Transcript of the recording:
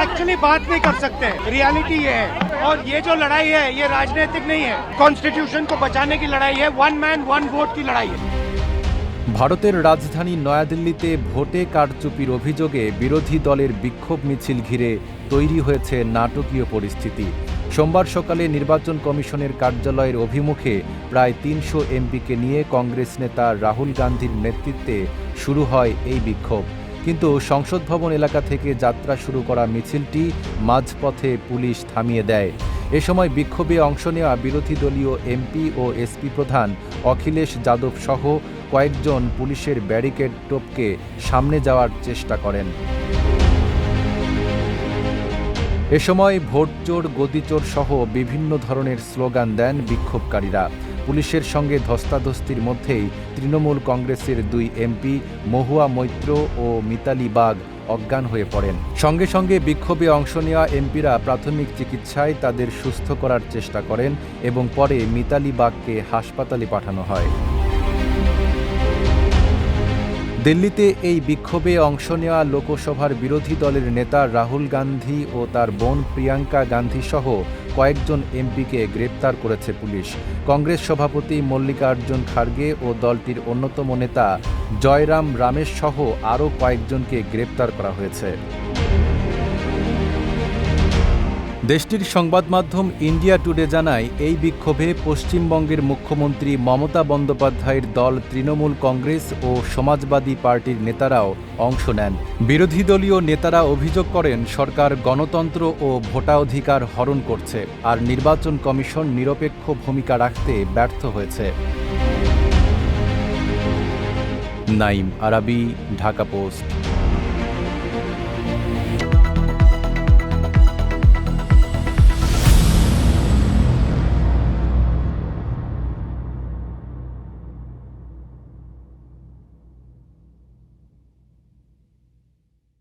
Actually बात नहीं कर सकते रियलिटी ये है और ये जो लड़ाई है ये राजनीतिक नहीं है कॉन्स्टिट्यूशन को बचाने की लड़ाई है वन मैन वन वोट की लड़ाई है ভারতের রাজধানী নয়াদিল্লিতে ভোটে কারচুপির অভিযোগে বিরোধী দলের বিক্ষোভ মিছিল ঘিরে তৈরি হয়েছে নাটকীয় পরিস্থিতি সোমবার সকালে নির্বাচন কমিশনের কার্যালয়ের অভিমুখে প্রায় তিনশো এমপিকে নিয়ে কংগ্রেস নেতা রাহুল গান্ধীর নেতৃত্বে শুরু হয় এই বিক্ষোভ কিন্তু সংসদ ভবন এলাকা থেকে যাত্রা শুরু করা মিছিলটি মাঝপথে পুলিশ থামিয়ে দেয়। এ সময় বিক্ষোভে অংশ নেওয়া বিরোধী দলীয় এমপি ও এসপি প্রধান অখিলেশ যাদব সহ কয়েকজন পুলিশের ব্যারিকেড টোপকে সামনে যাওয়ার চেষ্টা করেন। এ সময় ভোটচোর, গদিচোর সহ বিভিন্ন ধরনের স্লোগান দেন বিক্ষোভকারীরা। পুলিশের সঙ্গে ধস্তাধস্তির মধ্যেই তৃণমূল কংগ্রেসের দুই এমপি মহুয়া মৈত্র ও মিতালি বাগ অজ্ঞান হয়ে পড়েন। সঙ্গে সঙ্গে বিক্ষোভে অংশ নেওয়া এমপিরা প্রাথমিক চিকিৎসায় তাদের সুস্থ করার চেষ্টা করেন এবং পরে মিতালি বাগকে হাসপাতালে পাঠানো হয়। দিল্লিতে এই বিক্ষোভে অংশ নেওয়া লোকসভার বিরোধী দলের নেতা রাহুল গান্ধী ও তার বোন প্রিয়াঙ্কা গান্ধী সহ কয়েকজন এমপিকে গ্রেপ্তার করেছে পুলিশ। কংগ্রেস সভাপতি মল্লিকার্জুন খার্গে ও দলটির অন্যতম নেতা জয়রাম রামেশ সহ আরও কয়েকজনকে গ্রেপ্তার করা হয়েছে। দেশটির সংবাদ মাধ্যম ইন্ডিয়া টুডে জানায়, এই বিক্ষোভে পশ্চিমবঙ্গের মুখ্যমন্ত্রী মমতা বন্দ্যোপাধ্যায়ের দল তৃণমূল কংগ্রেস ও সমাজবাদী পার্টির নেতারাও অংশ নেন। বিরোধী দলীয় নেতারা অভিযোগ করেন, সরকার গণতন্ত্র ও ভোটাধিকার হরণ করছে আর নির্বাচন কমিশন নিরপেক্ষ ভূমিকা রাখতে ব্যর্থ হয়েছে। নাইম আরাবি, ঢাকা পোস্ট।